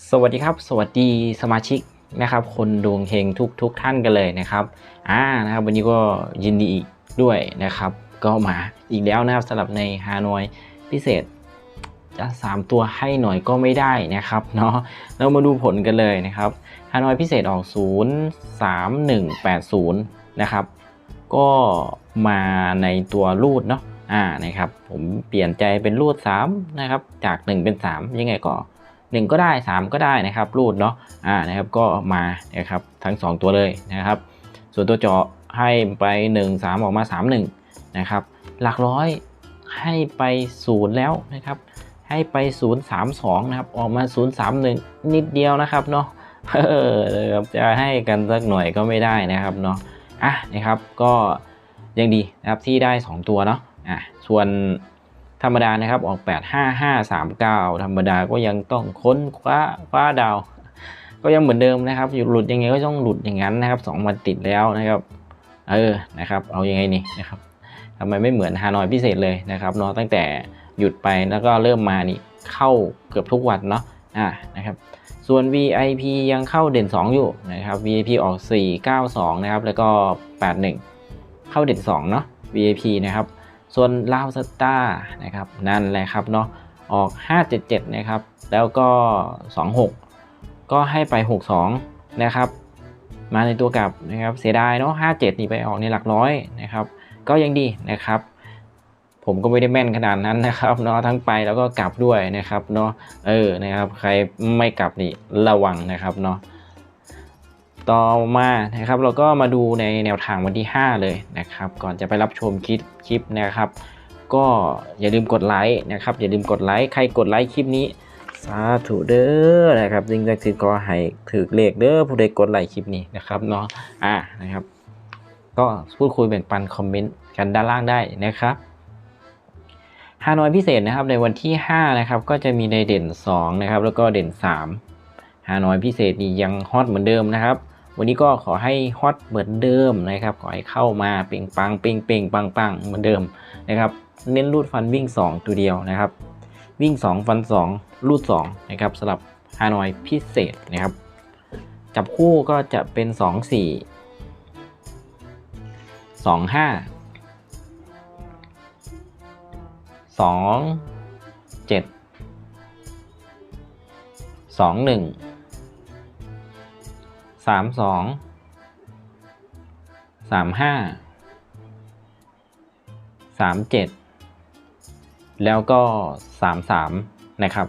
สวัสดีครับ สวัสดีสมาชิกนะครับ คนดวงเฮงทุกทุกท่านกันเลยนะครับอ่านะครับวันนี้ก็ยินดีอีกด้วยนะครับ ก็มาอีกแล้วนะครับสำหรับในฮานอยพิเศษจะ3ตัวให้หน่อยก็ไม่ได้นะครับเนาะเรามาดูผลกันเลยนะครับฮานอยพิเศษออก 0 3 1 8 0 นะครับ ก็มาในตัวรูดเนาะอ่านะครับ ผมเปลี่ยนใจเป็นรูด 3 นะครับ จาก 1 เป็น 3 ยังไงก็ 1 ก็ได้ 3 ก็ได้นะครับรูดเนาะอ่านะครับก็มานะครับทั้ง 2 ตัวเลยนะครับ ส่วนตัวเจาะให้ไป 1 3 ออกมา 3 1นะครับหลักร้อยให้ไป0แล้วนะครับให้ไป 0 3 2นะครับออกมา 0 3 1 นิดเดียวนะครับเนาะเออครับจะให้กันสักหน่อยก็ไม่ได้นะครับเนาะอะนะครับก็ยังดีนะครับที่ได้ 2 ตัวเนาะอะส่วน ธรรมดานะครับออก 8 5 5 3 9 ธรรมดาก็ยังต้องค้นคว้าคว้าดาว ก็ยังเหมือนเดิมนะครับอยู่หลุดยังไงก็ต้องหลุดอย่างนั้นนะครับสองวันติดแล้วนะครับเออนะครับเอายังไงนี่นะครับทำไมไม่เหมือนฮานอยพิเศษเลยนะครับเนาะตั้งแต่หยุดไปแล้วก็เริ่มมานี่เข้าเกือบทุกวันเนาะอ่านะครับส่วน VIP ยังเข้าเด่น 2 อยู่นะครับ VIP ออก 492 นะครับ แล้วก็ 81 เข้าเด่น 2 เนาะ VIP นะครับ ส่วนลาวสตาร์นะครับนั่นแหละครับเนาะออก 577 นะครับ แล้วก็ 26 ก็ให้ไป 62 นะครับ มาในตัวกลับนะครับเสียดายเนาะ57 นี่ไปออกในหลักร้อยนะครับ ก็ยังดีนะครับ ผมก็ไม่ได้แม่นขนาดนั้นนะครับเนาะทั้งไปแล้วก็กลับด้วยนะครับเนาะเออนะครับ ใครไม่กลับนี่ระวังนะครับเนาะ ต่อมานะครับเราก็มาดูในแนวทางวันที่ 5 เลยนะครับ ก่อนจะไปรับชมคลิปคลิปนะครับ ก็อย่าลืมกดไลค์นะครับอย่าลืมกดไลค์ใครกดไลค์คลิปนี้สาธุเด้อนะครับจริงจักคือก็ให้ถือเลขเด้อผู้ใดกดไลค์คลิปนี้นะครับเนาะอ่านะครับ ก็พูดคุยแบ่งปันคอมเมนต์กันด้านล่างได้นะครับฮานอยพิเศษนะครับในวันที่ 5 นะครับ ก็จะมีในเด่น 2 นะครับ แล้วก็เด่น 3ฮานอยพิเศษนี่ยังฮอตเหมือนเดิมนะครับ วันนี้ก็ขอให้ฮอตเหมือนเดิมนะครับ ขอให้เข้ามาเป่งปังเป่งเป่งปังปังเหมือนเดิมนะครับ เน้นรูดฟันวิ่ง 2 ตัวเดียวนะครับ วิ่ง 2 ฟัน 2 รูด2นะครับสำหรับฮานอยพิเศษนะครับ จับคู่ก็จะเป็น 2 4 2 5สองเจ็ด สามสองสามห้าสามเจ็ดแล้วก็สามสามนะครับ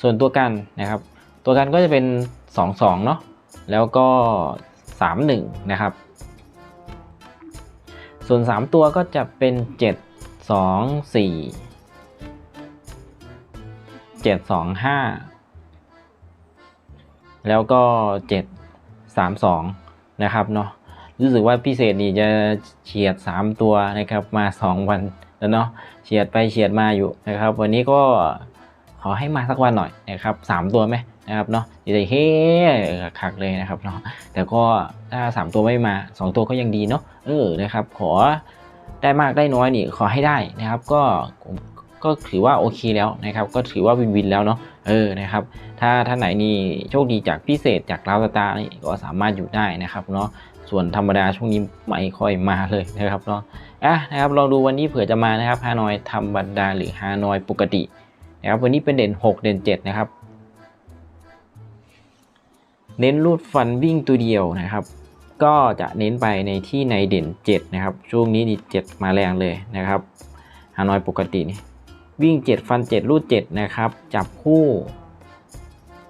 ส่วนตัวกันนะครับ ตัวกันก็จะเป็นสองสองเนาะแล้วก็สามหนึ่งนะครับ ส่วน3ตัวก็จะเป็น7 2 4 7 2 5 แล้วก็ 7 3 2 นะครับเนาะรู้สึกว่าพิเศษนี่จะเฉียด 3 ตัวนะครับมา 2 วันแล้วเนาะเฉียดไปเฉียดมาอยู่นะครับ วันนี้ก็ขอให้มาสักวันหน่อยนะครับ 3 ตัวไหมนะครับเนาะจะได้เฮ้คักเลยนะครับเนาะแต่ก็ถ้า 3 ตัวไม่มา 2 ตัวก็ยังดีเนาะเออนะครับ ขอได้มากได้น้อยนี่ขอให้ได้นะครับ ก็ก็ถือว่าโอเคแล้วนะครับ ก็ถือว่าวินวินแล้วเนาะ เออนะครับ ถ้าท่านไหนนี่โชคดีจากพิเศษจากลาวสตาร์นี่ก็สามารถอยู่ได้นะครับเนาะส่วนธรรมดาช่วงนี้ไม่ค่อยมาเลยนะครับเนาะอะนะครับลองดูวันนี้เผื่อจะมานะครับฮานอยธรรมดาหรือฮานอยปกตินะครับวันนี้เป็นเด่น 6 เด่น 7 นะครับ เน้นรูดฟันวิ่งตัวเดียวนะครับ ก็จะเน้นไปในที่ในเด่น 7 นะครับ ช่วงนี้นี่7มาแรงเลยนะครับฮานอยปกตินี่ วิ่ง 7 ฟัน 7 รูด 7 นะครับ จับคู่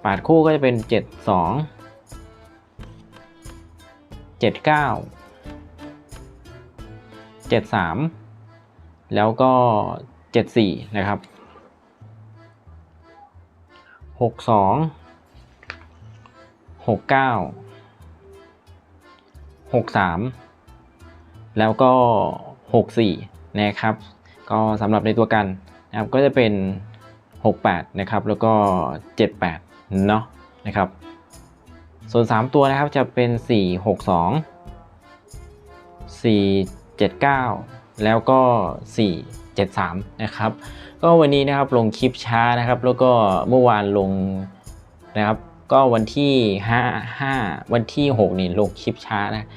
ปาดคู่ก็จะเป็น 7 2 7 9 7 3 แล้วก็ 7 4 นะครับ 6 2 6 9 63 แล้วก็ 64 นะครับ ก็สำหรับในตัวกัน นะครับก็จะเป็น 68 นะครับ แล้วก็ 78 เนาะนะครับ ส่วน 3 ตัวนะครับจะเป็น 462 479 แล้วก็ 4 73 นะครับ ก็วันนี้นะครับลงคลิปช้านะครับ แล้วก็เมื่อวานลงนะครับ ก็วันที่ 5 5 วันที่ 6 นี่ลงคลิปช้านะ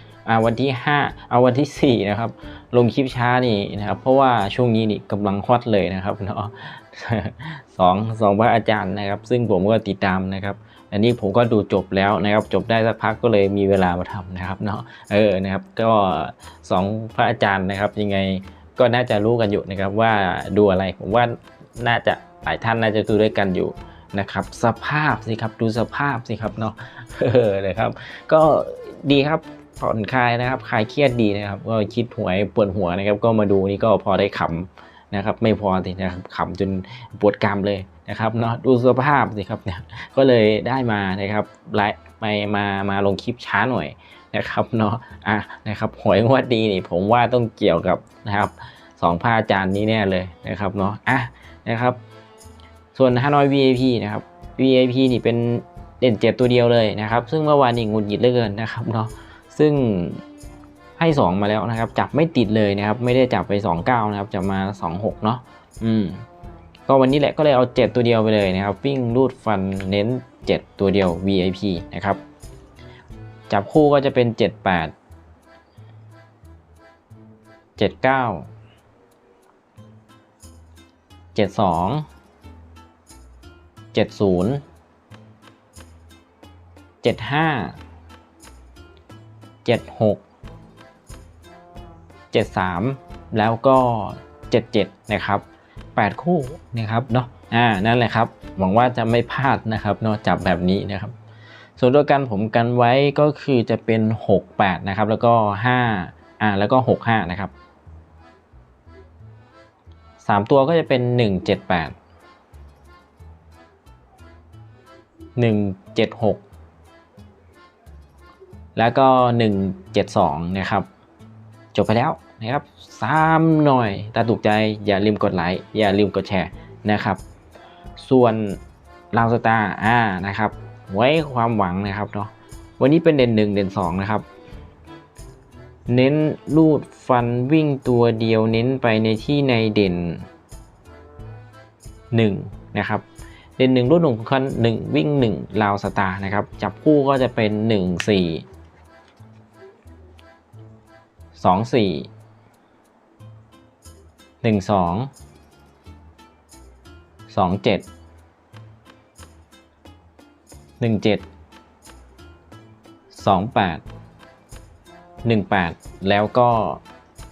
วันที่ 5 เอาวันที่ 4 นะครับ ลงคลิปช้านี่นะครับ เพราะว่าช่วงนี้นี่กำลังฮอตเลยนะครับเนาะสองสองพระอาจารย์นะครับ ซึ่งผมก็ติดตามนะครับ อันนี้ผมก็ดูจบแล้วนะครับ จบได้สักพักก็เลยมีเวลามาทำนะครับเนาะเออนะครับ ก็สองพระอาจารย์นะครับ ยังไงก็น่าจะรู้กันอยู่นะครับว่าดูอะไรผมว่าน่าจะหลายท่านน่าจะดูด้วยกันอยู่นะครับสภาพสิครับดูสภาพสิครับเนาะเออนะครับ ก็ดีครับ ผ่อนคลายนะครับคลายเครียดดีนะครับ ก็คิดหวยปวดหัวนะครับ ก็มาดูนี่ก็พอได้ขำนะครับ ไม่พอสินะครับขำจนปวดกรามเลยนะครับเนาะดูสภาพสิครับเนี่ยก็เลยได้มานะครับไลไปมามาลงคลิปช้าหน่อยนะครับเนาะอะนะครับหวยงวดดีนี่ผมว่าต้องเกี่ยวกับนะครับสองพระอาจารย์นี้แน่เลยนะครับเนาะอะนะครับ ส่วนฮานอย VIP นะครับ VIP นี่เป็นเด่นเจ็บตัวเดียวเลยนะครับ ซึ่งเมื่อวานนี้หงุดหงิดเหลือเกินนะครับเนาะ ซึ่งให้ 2 มาแล้วนะครับ จับไม่ติดเลยนะครับ ไม่ได้จับไป 29 นะครับ จะมา 26 เนาะอืมก็วันนี้แหละก็เลยเอา 7 ตัวเดียวไปเลยนะครับ วิ่งรูดฟันเน้น 7 ตัวเดียว VIP นะครับ จับคู่ก็จะเป็น 78 79 72 70 75 76 73 แล้วก็ 77 นะครับ 8 คู่นะครับเนาะอ่านั่นแหละครับ หวังว่าจะไม่พลาดนะครับเนาะจับแบบนี้นะครับ ส่วนตัวกันผมกันไว้ก็คือจะเป็น 68 นะครับ แล้วก็ 5 อ่าแล้วก็ 65 นะครับ 3 ตัวก็จะเป็น 178 176 แล้วก็ 172 นะครับ จบไปแล้วนะครับสามหน่อยถ้าถูกใจอย่าลืมกดไลค์อย่าลืมกดแชร์นะครับ ส่วนลาวสตาร์อ่านะครับ ไว้ความหวังนะครับเนาะวันนี้เป็นเด่นหนึ่งเด่นสองนะครับ เน้นลูดฟันวิ่งตัวเดียวเน้นไปในที่ในเด่นหนึ่งนะครับเด่นหนึ่งรูดหนึ่งคันหนึ่งวิ่งหนึ่งลาวสตาร์นะครับ จับคู่ก็จะเป็นหนึ่งสี่ สองสี่หนึ่งสองสองเจ็ดหนึ่งเจ็ดสองแปดหนึ่งแปดแล้วก็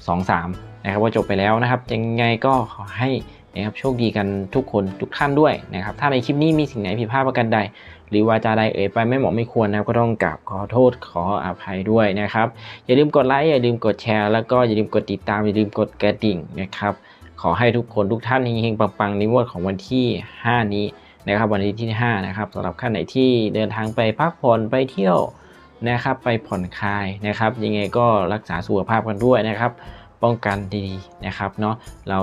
สองสามนะครับว่าจบไปแล้วนะครับ ยังไงก็ขอให้ นะครับโชคดีกันทุกคนทุกท่านด้วยนะครับถ้าในคลิปนี้มีสิ่งไหนผิดพลาดประการใด หรือวาจาใดเอ่ยไปไม่เหมาะไม่ควรนะครับก็ต้องกราบขอโทษขออภัยด้วยนะครับอย่าลืมกดไลค์อย่าลืมกดแชร์แล้วก็อย่าลืมกดติดตามอย่าลืมกดกระดิ่งนะครับขอให้ทุกคนทุกท่านเฮงๆปังๆในงวดของวันที่ 5 นี้นะครับวันที่5นะครับสำหรับท่านไหนที่เดินทางไปพักผ่อนไปเที่ยวนะครับไปผ่อนคลายนะครับ ยังไงก็รักษาสุขภาพกันด้วยนะครับ ป้องกันดีๆนะครับเนาะเรา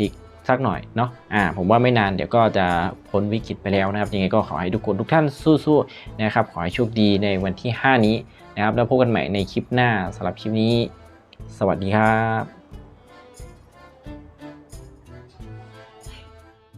อีก สักหน่อยเนาะอ่าผมว่าไม่นานเดี๋ยวก็จะพ้นวิกฤตไปแล้วนะครับยังไงก็ขอให้ทุกคนทุกท่านสู้ๆนะครับขอให้โชคดีในวันที่ 5 นี้นะครับแล้วพบกันใหม่ในคลิปหน้าสำหรับคลิปนี้ สวัสดีครับ